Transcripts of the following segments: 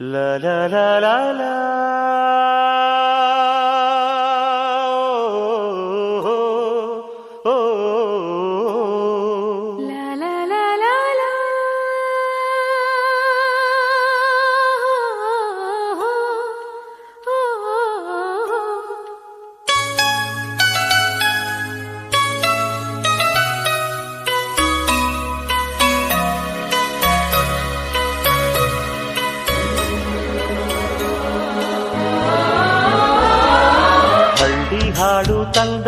La la la la la. ಹಾಡು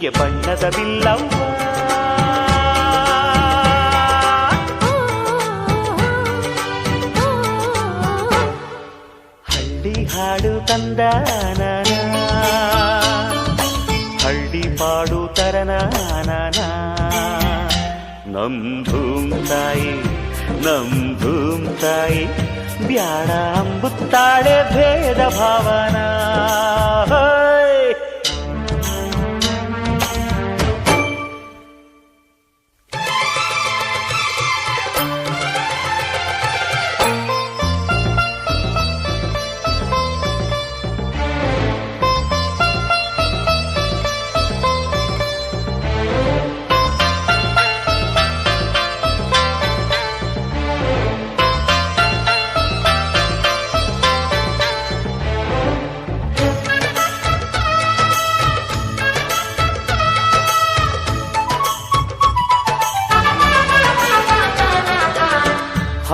ಜುಟ್ಟಿಗೆ ಬಣ್ಣದ ಬಿಲ್ಲವ್ವ ಹಳ್ಳಿ ಹಾಡು ತಂದ ಹಳ್ಳಿ ಪಾಡು ತರನ ನಮ್ ಧೂಮ್ ತಾಯಿ ನಮ್ ಧೂಮ್ ತಾಯಿ, ಬ್ಯಾಡ ಅಂಬುತ್ತಾಳೆ ಭೇದ ಭಾವನ.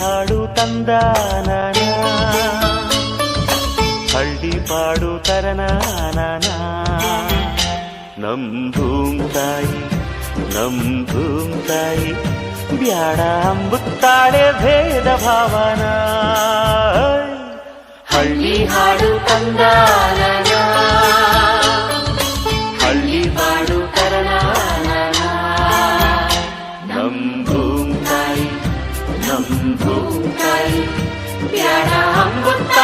ಹಾಡು ತಂದ ಹಳ್ಳಿ ಪಾಡು ತರನ ನಮ್ ಭೂಮ್ ತಾಯಿ ನಮ್ ಭೂಮ್ ತಾಯಿ, ಬ್ಯಾಡ ಅಂಬುತ್ತಾಳೆ ಭೇದ ಭಾವನ. ಹಳ್ಳಿ ಹಾಡು ತಂದ हम फूल प्यारा हम गुप्ता